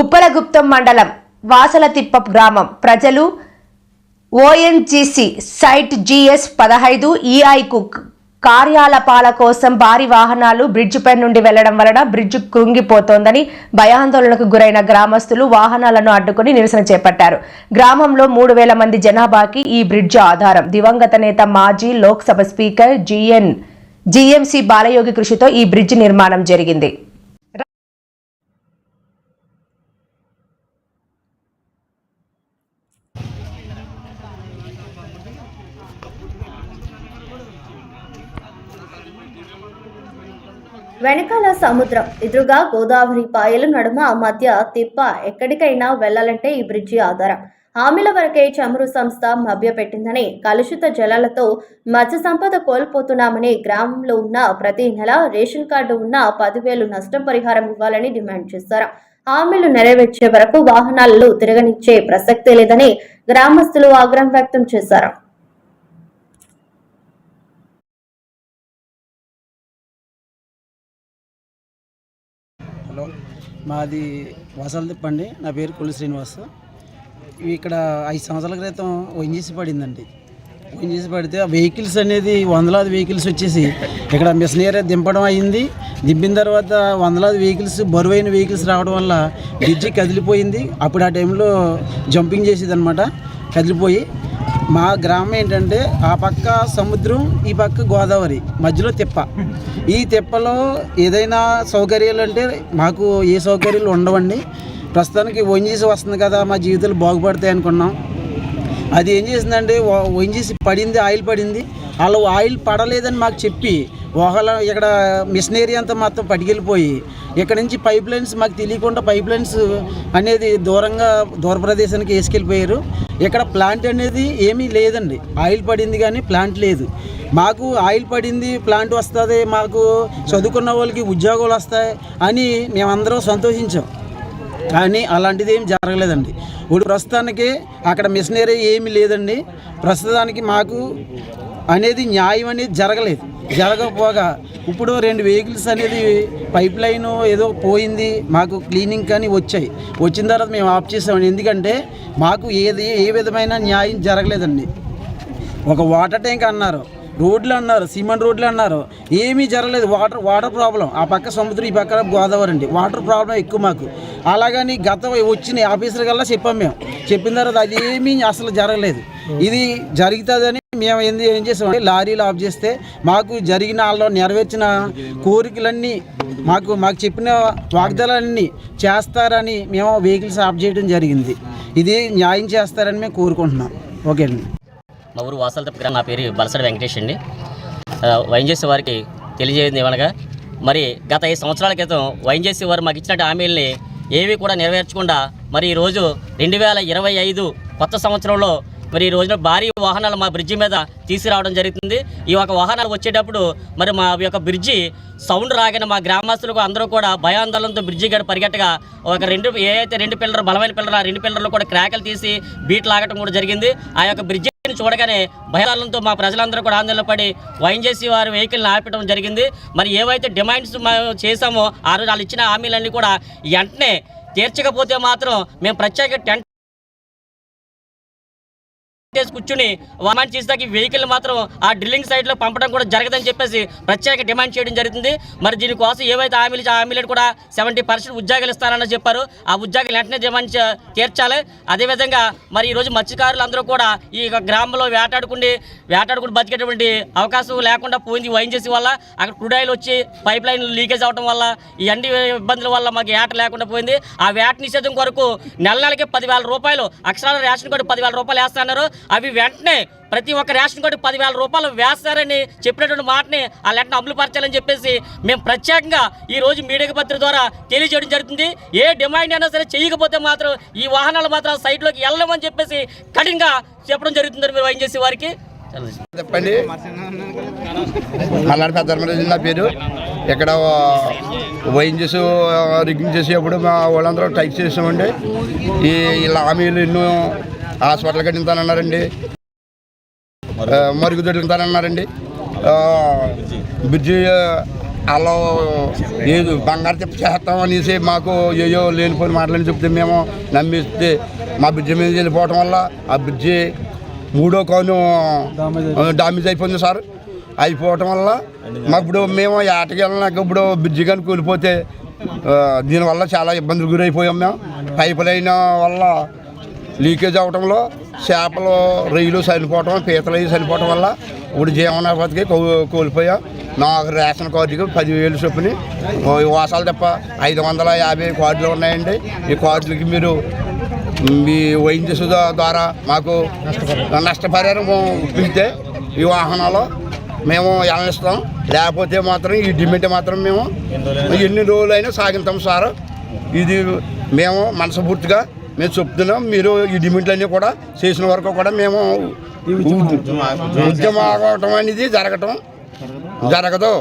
ఉప్పలగుప్తం మండలం వాసలతిప్ప గ్రామం. ప్రజలు ఓఎన్జీసీ సైట్ జిఎస్ పదహైదు ఈఐకు కార్యాలపాల కోసం భారీ వాహనాలు బ్రిడ్జిపై నుండి వెళ్ళడం వలన బ్రిడ్జ్ కృంగిపోతోందని భయాందోళనకు గురైన గ్రామస్తులు వాహనాలను అడ్డుకుని నిరసన చేపట్టారు. గ్రామంలో మూడు వేల మంది జనాభాకి ఈ బ్రిడ్జ్ ఆధారం. దివంగత నేత మాజీ Lok Sabha speaker GN GMC Balayogi కృషితో ఈ బ్రిడ్జ్ నిర్మాణం జరిగింది. వెనకాల సముద్రం. ఎదురుగా గోదావరి పాయలు నడుమ మధ్య తిప్ప ఎక్కడికైనా వెళ్ళాలంటే ఈ బ్రిడ్జి ఆధారం. హామీల వరకే చమురు సంస్థ మభ్యపెట్టిందని కలుషిత జలాలతో మత్స్య సంపద కోల్పోతున్నామని గ్రామంలో ఉన్న ప్రతి నెల రేషన్ కార్డు ఉన్న పదివేలు నష్టం పరిహారం ఇవ్వాలని డిమాండ్ చేశారు. హామీలు నెరవేర్చే వరకు వాహనాలను తిరగనిచ్చే ప్రసక్తే లేదని గ్రామస్తులు ఆగ్రహం వ్యక్తం చేశారు. హలో. మాది వసలదిప్ప అండి నా పేరు కొల్లి శ్రీనివాస్. ఇక్కడ ఐదు సంవత్సరాల క్రితం ఓఎన్జీసీ పడిందండి. ఓఎన్జీసీ పడితే ఆ వెహికల్స్ అనేది వందలాది వెహికల్స్ వచ్చేసి ఇక్కడ మిషనరీ దింపడం అయింది. దింపిన తర్వాత వందలాది వెహికల్స్ బరువైన వెహికల్స్ రావడం వల్ల బ్రిడ్జి కదిలిపోయింది. అప్పుడు ఆ టైంలో జంపింగ్ చేసేది అనమాట కదిలిపోయి మా గ్రామం ఏంటంటే ఆ పక్క సముద్రం ఈ పక్క గోదావరి మధ్యలో తిప్ప. ఈ తిప్పలో ఏదైనా సౌకర్యాలు అంటే మాకు ఏ సౌకర్యాలు ఉండవండి. ప్రస్తుతానికి వంజీసి వస్తుంది కదా మా జీవితాలు బాగుపడతాయి అనుకున్నాం. అది ఏం చేసిందంటే వంజీసి పడింది ఆయిల్ పడింది. వాళ్ళు ఆయిల్ పడలేదని మాకు చెప్పి ఒకళ్ళ ఇక్కడ మిషనరీ అంతా మొత్తం పట్టుకెళ్ళిపోయి ఇక్కడ నుంచి పైప్ లైన్స్ మాకు తెలియకుండా పైప్ లైన్స్ అనేది దూరంగా దూర ప్రదేశానికి వేసుకెళ్ళిపోయారు. ఇక్కడ ప్లాంట్ అనేది ఏమీ లేదండి. ఆయిల్ పడింది కానీ ప్లాంట్ లేదు. మాకు ఆయిల్ పడింది ప్లాంట్ వస్తుంది మాకు చదువుకున్న వాళ్ళకి ఉద్యోగాలు వస్తాయి అని మేమందరం సంతోషించాం. కానీ అలాంటిది ఏం జరగలేదండి. ఇప్పుడు ప్రస్తుతానికి అక్కడ మిషనరీ ఏమీ లేదండి. ప్రస్తుతానికి మాకు అనేది న్యాయం అనేది జరగలేదు. జరగకపోగా ఇప్పుడు రెండు వెహికల్స్ అనేది పైప్ లైన్ ఏదో పోయింది మాకు క్లీనింగ్ కానీ వచ్చాయి. వచ్చిన తర్వాత మేము ఆఫ్ చేసామండి. ఎందుకంటే మాకు ఏది ఏ విధమైన న్యాయం జరగలేదండి. ఒక వాటర్ ట్యాంక్ అన్నారు రోడ్లు అన్నారు సిమెంట్ రోడ్లు అన్నారు ఏమీ జరగలేదు. వాటర్ వాటర్ ప్రాబ్లం ఆ పక్క సముద్రం ఈ పక్క గోదావరి అండి. వాటర్ ప్రాబ్లం ఎక్కువ మాకు. అలాగని గత వచ్చిన ఆఫీసర్ కల్లా చెప్పాం మేము. చెప్పిన తర్వాత అది ఏమీ అసలు జరగలేదు. ఇది జరుగుతుందని మేము ఏంది ఏం చేసామంటే లారీలు ఆఫ్ చేస్తే మాకు జరిగిన వాళ్ళు నెరవేర్చిన కోరికలన్నీ మాకు మాకు చెప్పిన వాగ్దానాలన్నీ చేస్తారని మేము వెహికల్స్ ఆఫ్ చేయడం జరిగింది. ఇది న్యాయం చేస్తారని మేము కోరుకుంటున్నాం. ఓకే అండి. మా ఊరు వాసాల తప్ప నా పేరు బలసడి వెంకటేష్ అండి. వైన్ చేసే వారికి తెలియజేయదు ఏమనగా మరి గత ఐదు సంవత్సరాల క్రితం వైన్ చేసే వారు మాకు ఇచ్చిన హామీలని ఏవి కూడా నెరవేర్చకుండా మరి ఈరోజు రెండు వేల ఇరవై ఐదు కొత్త సంవత్సరంలో మరి ఈ రోజున భారీ వాహనాలు మా బ్రిడ్జి మీద తీసుకురావడం జరుగుతుంది. ఈ యొక్క వాహనాలు వచ్చేటప్పుడు మరి మా యొక్క బ్రిడ్జి సౌండ్ రాగానే మా గ్రామస్తులకు అందరూ కూడా భయాందోళనతో బ్రిడ్జి గడ పరిగెట్టగా ఒక రెండు ఏ అయితే రెండు పిల్లలు బలమైన పిల్లలు ఆ రెండు పిల్లలు కూడా క్రాకలు తీసి బీట్ లాగటం కూడా జరిగింది. ఆ యొక్క బ్రిడ్జి చూడగానే భయాందోళనతో మా ప్రజలందరూ కూడా ఆందోళన పడి వైన్ చేసి వారి వెహికల్ని ఆపడం జరిగింది. మరి ఏవైతే డిమాండ్స్ మేము చేశామో ఆ రోజు వాళ్ళు ఇచ్చిన హామీలన్నీ కూడా వెంటనే తీర్చకపోతే మాత్రం మేము ప్రత్యేక టెంట్ కూర్చుని వామన్ చేసేదానికి వెహికల్ మాత్రం ఆ డ్రిల్లింగ్ సైట్లో పంపడం కూడా జరగదని చెప్పేసి ప్రత్యేక డిమాండ్ చేయడం జరుగుతుంది. మరి దీనికోసం ఏవైతే హామీలు ఆ హామీలను కూడా సెవెంటీ పర్సెంట్ ఉద్యోగాలు ఇస్తారని చెప్పారు. ఆ ఉద్యోగాలు వెంటనే డిమాండ్ చే- తీర్చాలి. అదేవిధంగా మరి ఈ రోజు మత్స్యకారులు అందరూ కూడా ఈ గ్రామంలో వేటాడుకుండి వేటాడుకుని బతికేటువంటి అవకాశం లేకుండా పోయింది వైన్ వల్ల. అక్కడ క్రూడాయిల్ వచ్చి పైప్ లైన్ లీకేజ్ అవడం వల్ల ఈ అన్ని ఇబ్బందుల వల్ల మాకు వేట లేకుండా పోయింది. ఆ వేట నిషేధం కొరకు నెల నెలకి పదివేల రూపాయలు అక్షరాల రేషన్ కార్డు పదివేల రూపాయలు వేస్తున్నారు అవి వెంటనే ప్రతి ఒక్క రేషన్ కార్డు పదివేల రూపాయలు వేస్తారని చెప్పినటువంటి మాటని ఆ లెటర్ని అమలు పరచాలని చెప్పేసి మేము ప్రత్యేకంగా ఈ రోజు మీడియా పత్రిక ద్వారా తెలియజేయడం జరుగుతుంది. ఏ డిమాండ్ అయినా సరే చేయకపోతే మాత్రం ఈ వాహనాలు మాత్రం సైట్లోకి వెళ్ళమని చెప్పేసి కఠినంగా చెప్పడం జరుగుతుందని మీరు వైన్ చేసే వారికి చెప్పండి. మల్లాడి పెద్ద నా పేరు. ఇక్కడ వైన్ చేసి రిగ్గింగ్ చేసేటప్పుడు మా వాళ్ళందరూ టైప్ చేసామండి. ఈ ఇలా హామీలు ఎన్నో హాస్పిటల్ కట్టింతానన్నారండి మరుగుదొడ్లు ఇస్తానన్నారండి బ్రిడ్జి వాళ్ళు లేదు బంగారు చెప్పు చేస్తాం అనేసి మాకు ఏయో లేనిపోయిన మాటలని చెప్తే మేము నమ్మిస్తే మా బ్రిడ్జి మీద వెళ్ళిపోవటం వల్ల ఆ బ్రిడ్జి మూడో కాను డామేజ్ అయిపోయింది సార్. అయిపోవటం వల్ల మాకు ఇప్పుడు మేము ఏటకి వెళ్ళినాక ఇప్పుడు బ్రిడ్జి కానీ కూలిపోతే దీనివల్ల చాలా ఇబ్బందులు గురైపోయాం మేము. పైప్ లైన్ వల్ల లీకేజ్ అవడంలో చేపలు రొయ్యలు చనిపోవటం పీతలు అవి చనిపోవటం వల్ల ఇప్పుడు జీవనోపాధికి కో కోల్పోయాం. నాకు రేషన్ కార్డుకి పదివేలు చొప్పున. వాసాలు తప్ప ఐదు వందల యాభై కార్డులు ఉన్నాయండి. ఈ కార్డులకి మీరు మీ వైద్య ద్వారా మాకు నష్టపరిహారం ఇప్పిస్తే ఈ వాహనాలు మేము వెళ్ళనిస్తాం లేకపోతే మాత్రం ఈ డిమాండ్ మాత్రం మేము ఎన్ని రోజులైనా సాగిస్తాం సార్. ఇది మేము మనస్ఫూర్తిగా మేము చెప్తున్నాం మీరు ఈ డిమాండ్లన్నీ కూడా చేసిన వరకు కూడా మేము ఉద్యమం ఆగటం అనేది జరగటం జరగదు.